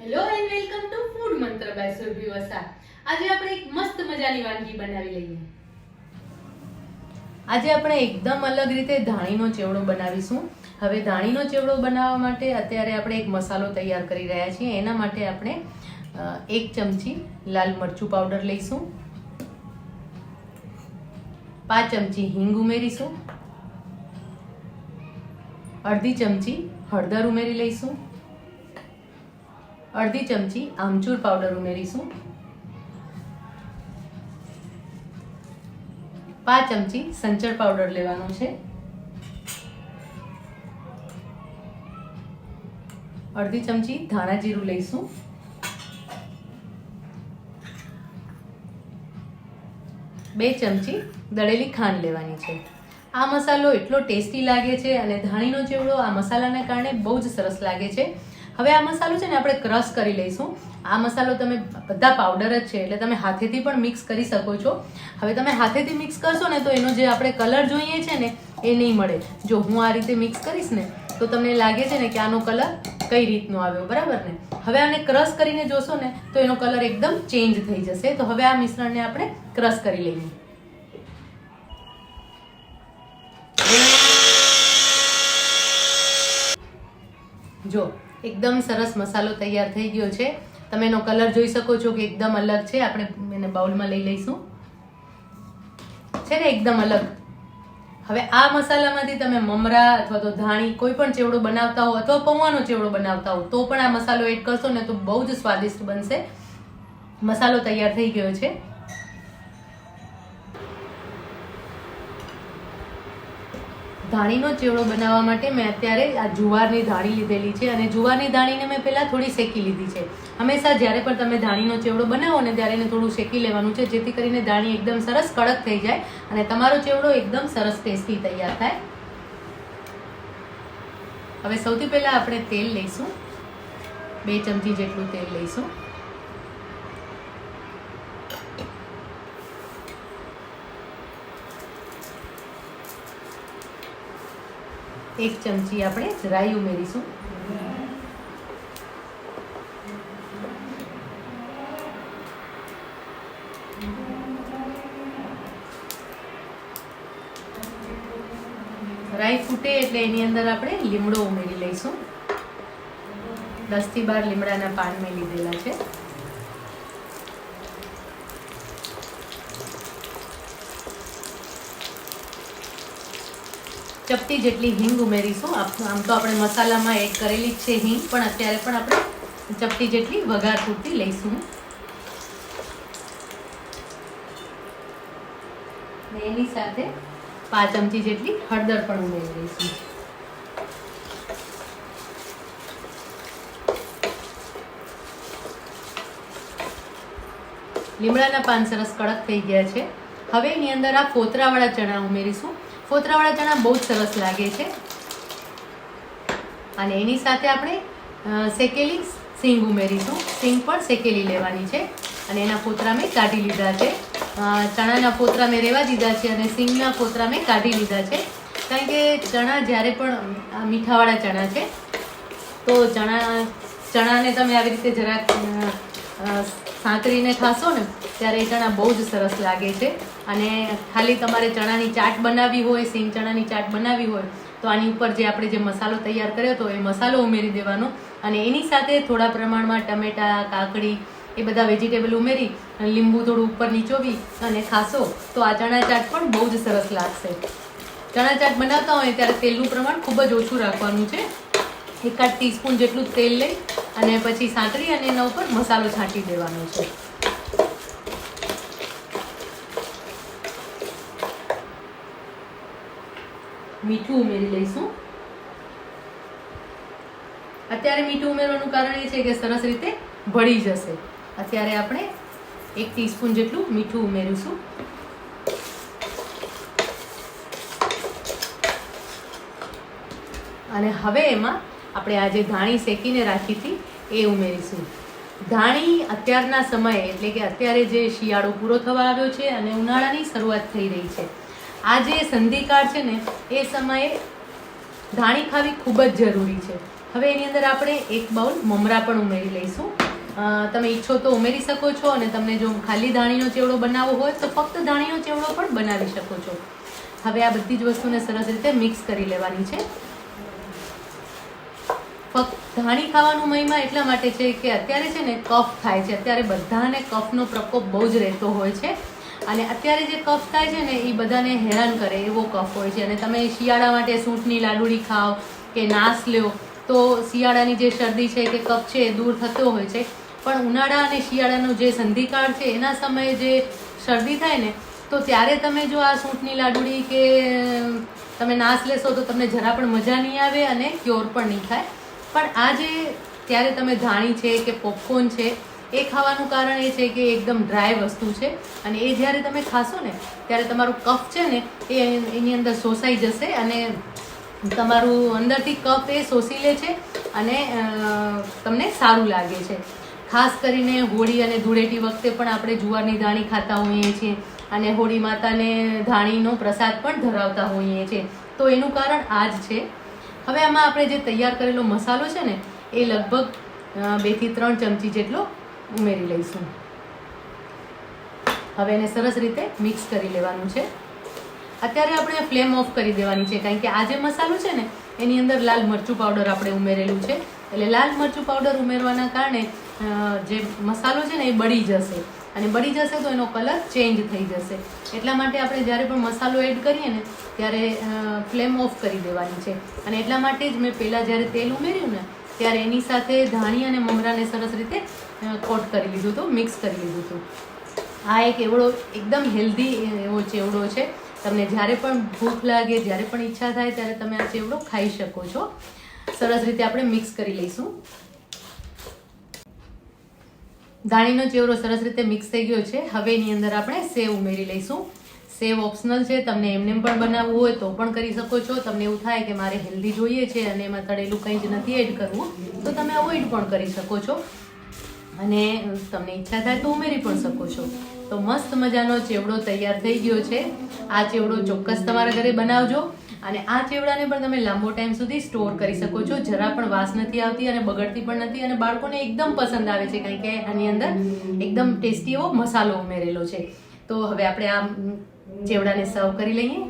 Hello and welcome to food Mantra by Surbhi Vasa આજે આપણે એક મસ્ત મજાની વાનગી બનાવી લઈએ. આજે આપણે એકદમ અલગ રીતે ધાણીનો ચેવડો બનાવીશું. હવે ધાણીનો ચેવડો બનાવવા માટે અત્યારે આપણે એક મસાલો તૈયાર કરી રહ્યા છીએ. એના માટે આપણે એક ચમચી લાલ મરચું પાવડર લઈશું. પાંચ ચમચી હિંગ ઉમેરીશું. અડધી ચમચી હળદર ઉમેરી લઈશું. અડધી ચમચી આમચૂર પાવડર ઉમેરીશું. પાંચ ચમચી સંચળ પાવડર લેવાનો છે. અડધી ચમચી ધાણા જીરું લઈશું. બે ચમચી દળેલી ખાંડ લેવાની છે. આ મસાલો એટલો ટેસ્ટી લાગે છે અને ધાણીનો ચેવડો આ મસાલાના કારણે બહુ જ સરસ લાગે છે. હવે આ મસાલો છે ને આપણે ક્રશ કરી લઈશું. આ મસાલો તમે બધા પાવડર જ છે, એટલે તમે હાથેથી પણ મિક્સ કરી શકો છો. હવે તમે હાથેથી મિક્સ કરશો ને તો એનો જે આપણે કલર જોઈએ છે ને, એ નહીં મળે. જો હું આ રીતે મિક્સ કરીશ ને, તો તમને લાગે છે ને કે આનો કલર કઈ રીતનો આવ્યો, બરાબર ને? હવે આને ક્રશ કરીને જોશો ને, તો એનો કલર એકદમ ચેન્જ થઈ જશે. તો હવે આ મિશ્રણને આપણે ક્રશ કરી લઈએ. જો એકદમ સરસ મસાલો તૈયાર થઈ ગયો છે. તમે એનો કલર જોઈ શકો છો કે એકદમ અલગ છે. આપણે એને બાઉલમાં લઈ લઈશું. છે ને એકદમ અલગ. હવે આ મસાલામાંથી તમે મમરા અથવા તો ધાણી કોઈ પણ ચેવડો બનાવતા હો અથવા પૌવાનો ચેવડો બનાવતા હો તો પણ આ મસાલો એડ કરશો ને તો બહુ જ સ્વાદિષ્ટ બનશે. મસાલો તૈયાર થઈ ગયો છે. ધાણીનો ચેવડો બનાવવા માટે મેં અત્યારે આ જુવારની ધાણી લીધેલી છે અને જુવારની ધાણીને મેં પહેલાં થોડી શેકી લીધી છે. હંમેશા જ્યારે પણ તમે ધાણીનો ચેવડો બનાવો ને ત્યારે એને થોડું શેકી લેવાનું છે, જેથી કરીને ધાણી એકદમ સરસ કડક થઈ જાય અને તમારો ચેવડો એકદમ સરસ ટેસ્ટી તૈયાર થાય. હવે સૌથી પહેલાં આપણે તેલ લઈશું. બે ચમચી જેટલું તેલ લઈશું. એક ચમચી આપણે રાઈ ઉમેરીશું. રાઈ ફૂટે એટલે એની અંદર આપણે લીમડો ઉમેરી લઈશું. દસથી બાર લીમડાના પાન મેં લીધેલા છે. ચપટી જેટલી હિંગ ઉમેરીશું. આમ તો આપણે મસાલામાં એડ કરેલી જ છે હિંગ, પણ અત્યારે પણ આપણે ચપટી જેટલી વઘાર પૂરતી લઈશું. એની સાથે પાંચ ચમચી જેટલી હળદર પણ ઉમેરી દઈશું લીમડાના પાન સરસ કડક થઈ ગયા છે. હવે એની અંદર આ ફોતરાવાળા ચણા ઉમેરીશું. ફોતરાવાળા ચણા બહુ જ સરસ લાગે છે. અને એની સાથે આપણે શેકેલી સિંગ ઉમેરીશું. સિંગ પણ શેકેલી લેવાની છે. અને એના ફોતરા મેં કાઢી લીધા છે. ચણાના ફોતરા મેં રહેવા દીધા છે અને સિંગના ફોતરા મેં કાઢી લીધા છે. કારણ કે ચણા જ્યારે પણ આ મીઠાવાળા ચણા છે, તો ચણા, ચણાને તમે આવી રીતે જરાક અ, ખાશો ને ત્યારે એ ચણા બહુ જ સરસ લાગે છે. અને ખાલી તમારે ચણાની ચાટ બનાવવી હોય સિંગ ચણાની ચાટ બનાવવી હોય તો આની ઉપર જે આપણે જે મસાલો તૈયાર કર્યો હતો એ મસાલો ઉમેરી દેવાનો. અને એની સાથે થોડા પ્રમાણમાં ટમેટા કાકડી એ બધા વેજીટેબલ ઉમેરી અને લીંબુ થોડું ઉપર નીચોવી અને ખાશો તો આ ચણા ચાટ પણ બહુ જ સરસ લાગશે. ચણા ચાટ બનાવતા હોય ત્યારે તેલનું પ્રમાણ ખૂબ જ ઓછું રાખવાનું છે. એકાદ ટીસ્પૂન જેટલું તેલ લઈ અને પછી સાંતળી અને એના ઉપર મસાલો છાંટી દેવાનો છે. મીઠું ઉમેરી લઈશું. અત્યારે મીઠું ઉમેરવાનું કારણ એ છે કે સરસ રીતે ભળી જશે. અત્યારે આપણે એક ટીસ્પૂન જેટલું મીઠું ઉમેરીશું. અને હવે એમાં આપણે આજે ધાણી શેકીને રાખી હતી, એ ઉમેરીશું. ધાણી અત્યારના સમયે, એટલે કે અત્યારે જે શિયાળો પૂરો થવા આવ્યો છે અને ઉનાળાની શરૂઆત થઈ રહી છે. આ જે સંધિકાળ છે ને, એ સમયે ધાણી ખાવી ખૂબ જ જરૂરી છે. હવે એની અંદર આપણે એક બાઉલ મમરા પણ ઉમેરી લઈશું. તમે ઈચ્છો તો ઉમેરી શકો છો અને તમને જો ખાલી ધાણીનો ચેવડો બનાવવો હોય, તો ફક્ત ધાણીનો ચેવડો પણ બનાવી શકો છો. હવે આ બધી જ વસ્તુને સરસ રીતે મિક્સ કરી લેવાની છે. ફક્ત ધાણી ખાવાનું મહિમા એટલા માટે છે કે અત્યારે છે ને કફ થાય છે. અત્યારે બધાને કફનો પ્રકોપ બહુ જ રહેતો હોય છે. અને અત્યારે જે કફ થાય છે ને, એ બધાને હેરાન કરે એવો કફ હોય છે. અને તમે શિયાળા માટે સૂંઠની લાડુળી ખાઓ કે નાસ લ્યો, તો શિયાળાની જે શરદી છે કે કફ છે એ દૂર થતો હોય છે. પણ ઉનાળા અને શિયાળાનો જે સંધિકાળ છે, એના સમયે જે શરદી થાય ને, તો ત્યારે તમે જો આ સૂંઠની લાડુળી કે તમે નાશ લેશો તો તમને જરા પણ મજા નહીં આવે અને ક્યોર પણ નહીં થાય. પણ આ જે ત્યારે તમે ધાણી છે કે પોપકોર્ન છે, એ ખાવાનું કારણ એ છે કે એકદમ ડ્રાય વસ્તુ છે અને એ જ્યારે તમે ખાશો ને, ત્યારે તમારું કફ છે ને, એ એની અંદર શોષાઈ જશે અને તમારું અંદરથી કફ એ શોષી લે છે અને તમને સારું લાગે છે. ખાસ કરીને હોળી અને ધૂળેટી વખતે પણ આપણે જુવારની ધાણી ખાતા હોઈએ છીએ અને હોળી માતાને ધાણીનો પ્રસાદ પણ ધરાવતા હોઈએ છીએ. તો એનું કારણ આ જ છે હવે આમાં આપણે જે તૈયાર કરેલો મસાલો છે ને, એ લગભગ બે બેથી ત્રણ ચમચી જેટલો ઉમેરી લઈશું. હવે એને સરસ રીતે મિક્સ કરી લેવાનું છે. અત્યારે આપણે ફ્લેમ ઓફ કરી દેવાની છે, કારણ કે આ જે મસાલો છે ને, એની અંદર લાલ મરચું પાવડર આપણે ઉમેરેલું છે. એટલે લાલ મરચું પાવડર ઉમેરવાના કારણે જે મસાલો છે ને, એ બળી જશે. અને બળી જશે તો એનો કલર ચેન્જ થઈ જશે. એટલા માટે આપણે જ્યારે પણ મસાલો એડ કરીએ ને, ત્યારે ફ્લેમ ઓફ કરી દેવાની છે. અને એટલા માટે જ મેં પહેલાં જ્યારે તેલ ઉમેર્યું ને, ત્યારે એની સાથે ધાણી અને મમરાને સરસ રીતે કોટ કરી લીધું હતું મિક્સ કરી લીધું હતું. આ એક એવડો એકદમ હેલ્ધી એવો ચેવડો છે. તમને જ્યારે પણ ભૂખ લાગે, જ્યારે પણ ઈચ્છા થાય, ત્યારે તમે આ ચેવડો ખાઈ શકો છો. સરસ રીતે આપણે મિક્સ કરી લઈશું. દાણીનો ચેવડો સરસ રીતે મિક્સ થઈ ગયો છે. હવે એની અંદર આપણે સેવ ઉમેરી લઈશું. સેવ ઓપ્શનલ છે. તમને એમને પણ બનાવવું હોય તો પણ કરી શકો છો. તમને એવું થાય કે મારે હેલ્ધી જોઈએ છે અને એમાં તળેલું કંઈ જ નથી એડ કરવું, તો તમે અવોઇડ પણ કરી શકો છો. અને તમને ઈચ્છા થાય તો ઉમેરી પણ શકો છો. તો મસ્ત મજાનો ચેવડો તૈયાર થઈ ગયો છે. આ ચેવડો ચોક્કસ તમારા ઘરે બનાવજો. અને આ ચેવડાને પણ તમે લાંબો ટાઈમ સુધી સ્ટોર કરી શકો છો. જરા પણ વાસ નથી આવતી અને બગડતી પણ નથી અને બાળકોને એકદમ પસંદ આવે છે કારણ કે આની અંદર એકદમ ટેસ્ટી એવો મસાલો ઉમેરેલો છે. તો હવે આપણે આ ચેવડાને સર્વ કરી લઈએ.